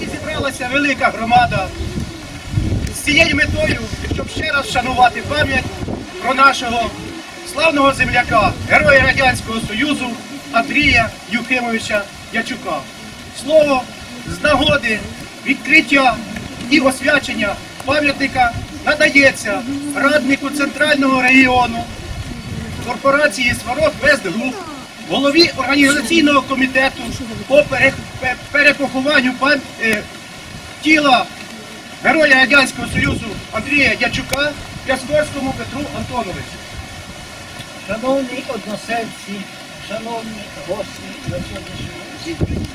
Зібралася велика громада з цією метою, щоб ще раз вшанувати пам'ять про нашого славного земляка, героя Радянського Союзу Андрія Юхимовича Ячука. Слово з нагоди відкриття і освячення пам'ятника надається раднику центрального регіону корпорації Сварог Вестгруп, голові організаційного комітету по перепохованню е, тіла героя Радянського Союзу Андрія Дячука Пяскорському Петру Антоновичу. Шановні односельці, шановні гості на сьогоднішньому зібранні,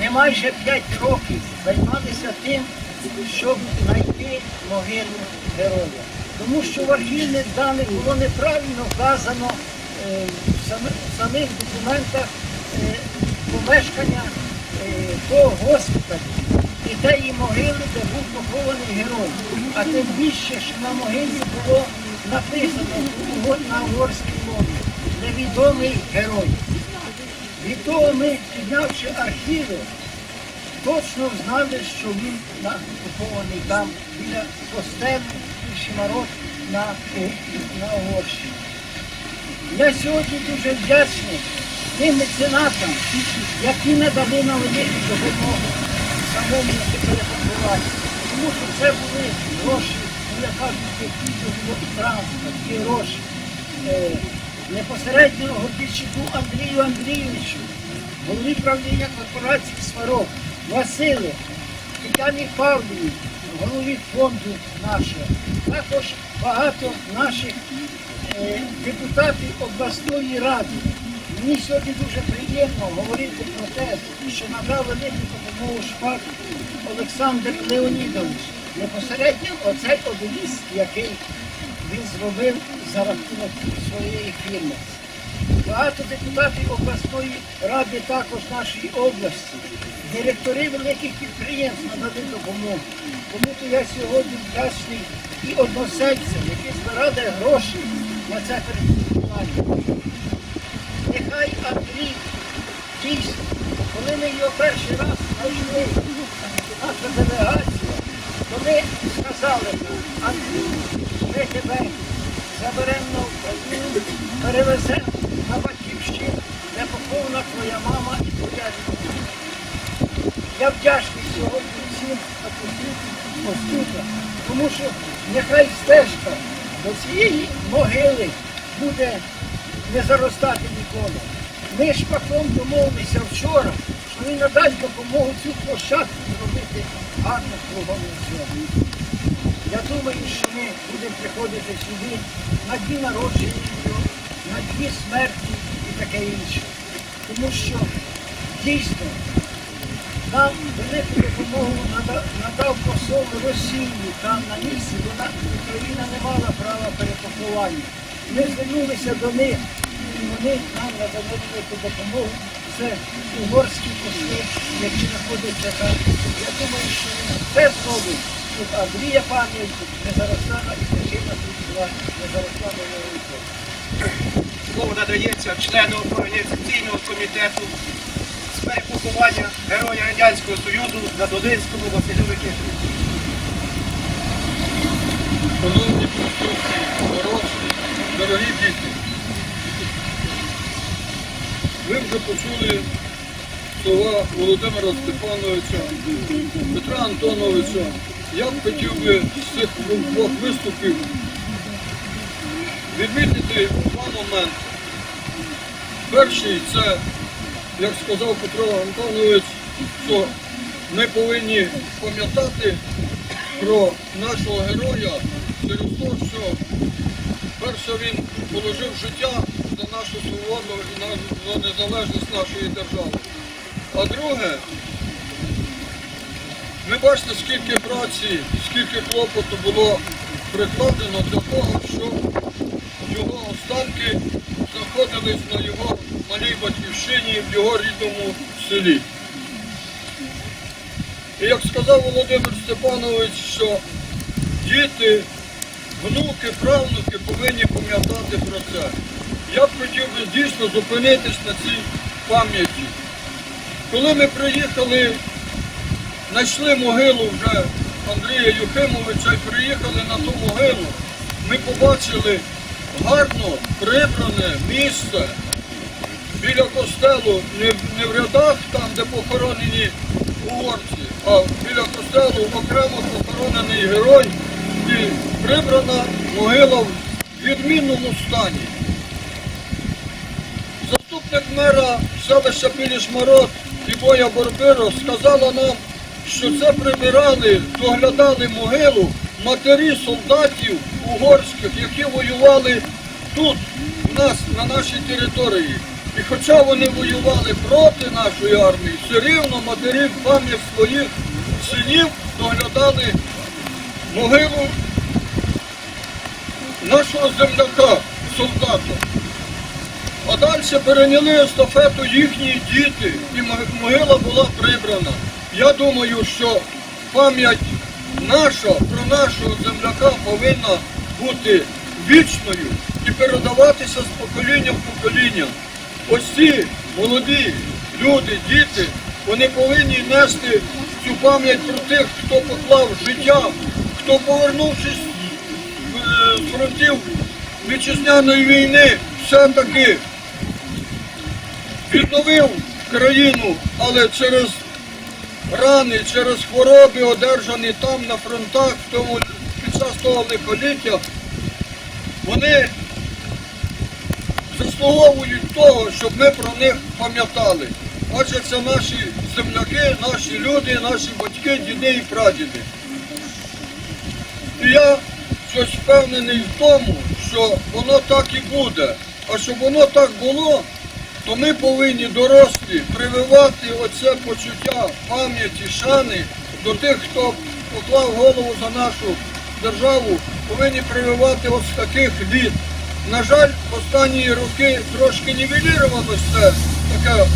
ми майже 5 років займалися тим, щоб знайти могилу героя. Тому що в архівних даних було неправильно вказано в самих документах е, помешкання е, того госпіталю і тієї могили, де був похований герой. А тим більше, що на могилі було написано на угорській мові невідомий герой. Від того ми, піднявши архіви, точно знали, що він похований там біля костелу і Шимарот на, на Угорщині. Я сьогодні дуже вдячний тим меценатам, які надали нам велику допомогу самому перепакуванню. Тому що це були гроші, ну я кажу, які транспорт, і гроші. Е, Непосередньо Гордійчуку Андрію Андрійовичу, голові правління корпорації Сварог, Василю, Тетяні Павлівні, голові фонду нашого. Також багато наших е, депутатів обласної ради. Мені сьогодні дуже приємно говорити про те, що надав велику допомогу шпак Олександр Леонідович. Безпосередньо оцей обеліск, який він зробив за рахунок своєї фірми. Багато депутатів обласної ради також нашої області, директори великих підприємств надали допомогу. Тому то я сьогодні вдячний і односельцям, які збирали гроші на це перебування. Нехай Андрій дійсно, коли ми його перший раз знайшли, наша делегація, то ми сказали, Андрій, ми тебе заберемо на Україну, перевеземо на батьківщину, де похована твоя мама і твоя людина. Я вдячний сьогодні поступам, тому що нехай стежка до цієї могили буде не заростати ніколи. Ми шпаком домовилися вчора, що він надасть допомогу цю площадку зробити гарно кругом всього. Я думаю, що ми будемо приходити сюди на дні народження, на дні смерті і таке інше. Тому що дійсно нам велику допомогу нада- надав посол Росії там на місці, бо на- Україна не мала права перепакування. Ми звернулися до них, і вони нам надали велику допомогу. Це угорські посли, які знаходяться там. Я думаю, що все зробить, щоб Андрія пам'ять не заросла і причина тут була не заросла його Слово надається члену організаційного комітету з перепоховання героя Радянського Союзу на Долинському Василю Викишовичу. Шановні присутні, дорослі, дорогі діти, ви вже почули слова Володимира Степановича, Петра Антоновича. Я б хотів би з цих двох виступів відмітити два моменти. Перший це, як сказав Петро Антонович, що ми повинні пам'ятати про нашого героя через те, що перше він положив життя за нашу свободу і за незалежність нашої держави. А друге, ви бачите, скільки праці, скільки клопоту було прикладено для того, щоб його останки знаходились на його малій батьківщині в його рідному селі. І як сказав Володимир Степанович, що діти, внуки, правнуки повинні пам'ятати про це. Я б хотів би дійсно зупинитись на цій пам'яті. Коли ми приїхали, знайшли могилу вже Андрія Юхимовича і приїхали на ту могилу, ми побачили гарно прибране місце біля костелу, не, в- рядах, там, де похоронені угорці, а біля костелу окремо похоронений герой і прибрана могила в відмінному стані. Заступник мера селища Пілішмарот Лібоя Борбиро сказала нам, що це прибирали, доглядали могилу матері солдатів угорських, які воювали тут, у нас, на нашій території. Хоча вони воювали проти нашої армії, все рівно матері в пам'ять своїх синів доглядали могилу нашого земляка, солдата. А далі перейняли естафету їхні діти, і могила була прибрана. Я думаю, що пам'ять наша про нашого земляка повинна бути вічною і передаватися з покоління в покоління. Ось ці молоді люди, діти, вони повинні нести цю пам'ять про тих, хто поклав життя, хто повернувшись е, з фронтів вітчизняної війни, все-таки відновив країну, але через рани, через хвороби, одержані там на фронтах, тому, під час того лихоліття, вони заслуговують того, щоб ми про них пам'ятали. Адже це наші земляки, наші люди, наші батьки, діди і прадіди. І я щось впевнений в тому, що воно так і буде. А щоб воно так було, то ми повинні дорослі прививати оце почуття пам'яті, шани до тих, хто поклав голову за нашу державу, повинні прививати ось таких літ. На жаль, останні роки трошки нівелірувалося це таке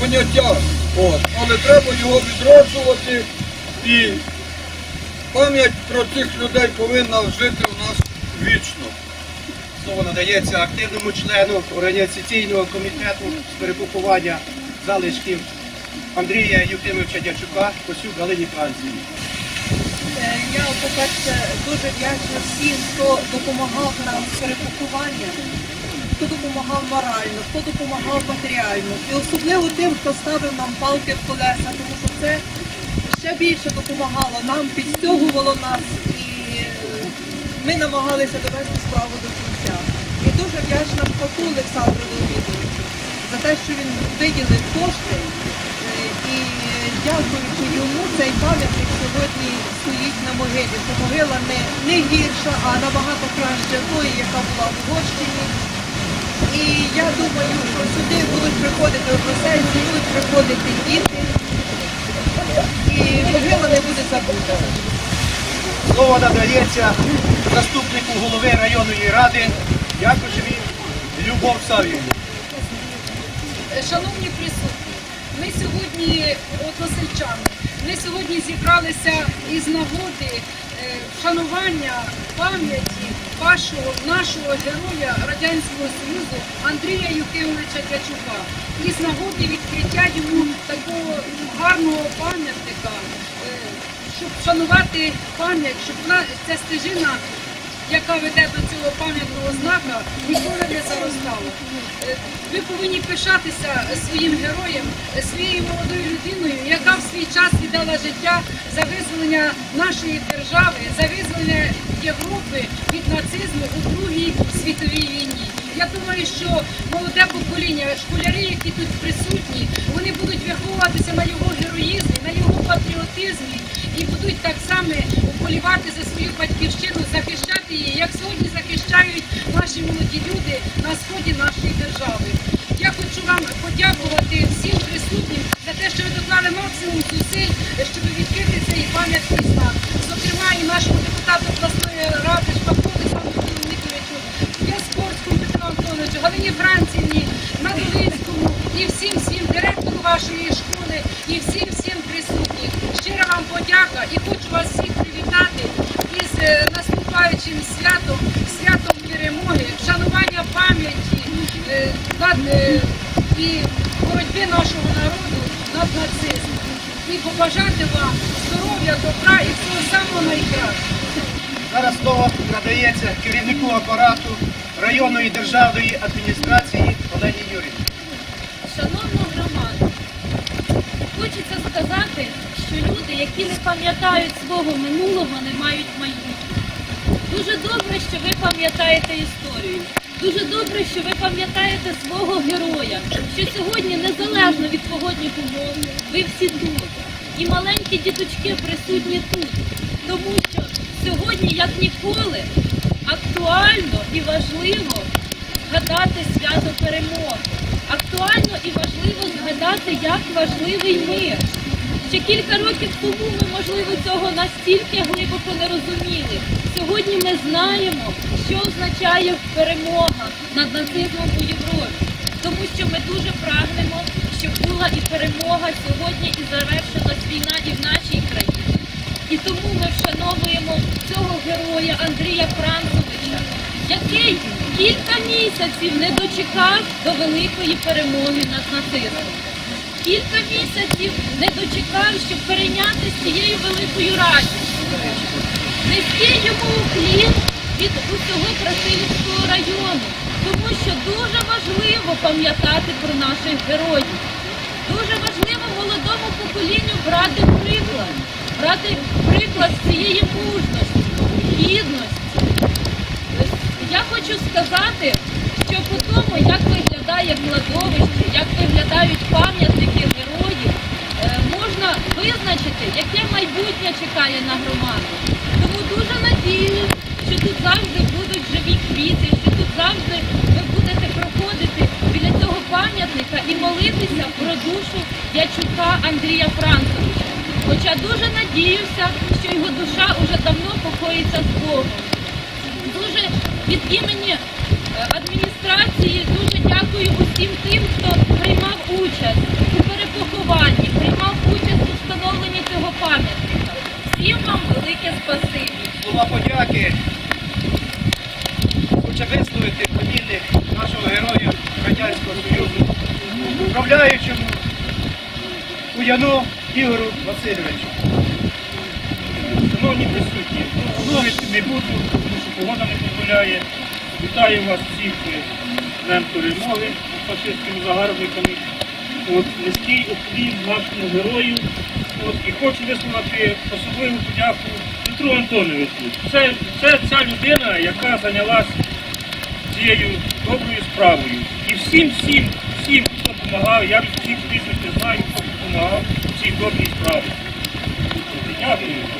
поняття, От. але треба його відроджувати і пам'ять про цих людей повинна жити у нас вічно. Слово надається активному члену організаційного комітету з перепоховання залишків Андрія Юхимовича Дячука, Косюк Галині Франції. Е, Я, по-перше, дуже вдячна всім, хто допомагав нам з перепакуванням, хто допомагав морально, хто допомагав матеріально. І особливо тим, хто ставив нам палки в колеса, тому що це ще більше допомагало нам, підстягувало нас і ми намагалися довести справу до кінця. І дуже вдячна Паку Олександру Леонідовичу за те, що він виділив кошти. Е, І дякуючи йому, цей пам'ятник сьогодні стоїть на могилі. Бо могила не, не гірша, а набагато краще тої, яка була в Угорщині. І я думаю, що сюди будуть приходити односельці, будуть приходити діти. І могила не буде забута. Слово надається заступнику голови районної ради Якушеві Любов Савівні. Шановні присутні, ми сьогодні односельчани. Ми сьогодні зібралися із нагоди е, вшанування пам'яті вашого нашого героя Радянського Союзу Андрія Юхимовича Дячука. І з нагоди відкриття йому такого гарного пам'ятника, е, щоб вшанувати пам'ять, щоб ця стежина яка веде до цього пам'ятного знака, ніколи не заростала. Е, Ви повинні пишатися своїм героєм, своєю молодою людиною, яка в свій час віддала життя за визволення нашої держави, за визволення Європи від нацизму у Другій світовій війні. Я думаю, що молоде покоління, школяри, які тут присутні, вони будуть виховуватися на його героїзмі, на його патріотизмі і будуть так само вболівати за свою батьківщину, захищати її, як сьогодні захищають наші молоді люди на сході нашої держави. Я хочу вам подякувати всім присутнім за те, що ви доклали максимум зусиль, щоб відкрити цей пам'ятний знак. Зокрема, і нашому депутату обласної ради Шпаку Олександру Леонідовичу, Яскорському Петру Антоновичу, Галині Францівні, Надолинському і всім всім директору вашої школи і всім всім присутнім. Щира вам подяка і хочу вас всіх привітати із е, наступаючим святом, святом перемоги, вшанування пам'яті е, е, і боротьби нашого народу над нацизмом. І побажати вам здоров'я, добра і всього самого найкращого. Зараз слово надається керівнику апарату районної державної адміністрації Олені Юрівні. Шановна громада, хочеться сказати, що люди, які не пам'ятають свого минулого, не мають майбутнього. Дуже добре, що ви пам'ятаєте історію. Дуже добре, що ви пам'ятаєте свого героя, що сьогодні, незалежно від погодних умов, ви всі тут. І маленькі діточки присутні тут. Тому що сьогодні, як ніколи, актуально і важливо згадати свято перемоги. Актуально і важливо згадати, як важливий мир. Ще кілька років тому ми, можливо, цього настільки глибоко не розуміли. Сьогодні ми знаємо, що означає перемога над нацизмом у Європі. Тому що ми дуже прагнемо, щоб була і перемога сьогодні і завершилась війна і в нашій країні. І тому ми вшановуємо цього героя Андрія Францовича, який кілька місяців не дочекав до великої перемоги над нацизмом. Кілька місяців не дочекав, щоб перейнятися цією великою радістю. Низький йому уклін від усього Красилівського району, тому що дуже важливо пам'ятати про наших героїв. Дуже важливо молодому поколінню брати приклад, брати приклад цієї мужності, гідності. Я хочу сказати, що по тому, як виглядає кладовище, як виглядають пам'ятники героїв, е, можна визначити, яке майбутнє чекає на громаду. Тому дуже надіюсь, що тут завжди будуть живі квіти, що тут завжди ви будете проходити біля цього пам'ятника і молитися про душу Ячука Андрія Франковича. Хоча дуже надіюся, що його душа уже давно покоїться з Богом дуже від імені е, адміністрації дуже дякую усім тим, хто приймав участь у перепохованні, приймав участь у встановленні цього пам'ятника. Всім вам велике спасибі. Слова подяки хоче висловити племінник нашого героя Радянського Союзу, управляючому Уяну Ігору Васильовичу. Шановні присутні, говорити не буду, тому що погода не дозволяє. Вітаю вас всіх з Днем перемоги фашистськими загарбниками. От, низький уклін нашому герою. І хочу висловити особливу подяку Петру Антоновичу. Це, це ця людина, яка зайнялася цією доброю справою. І всім, всім, всім, хто допомагав, я всіх прізвищ не знаю, хто допомагав цій добрій справі. Дякую.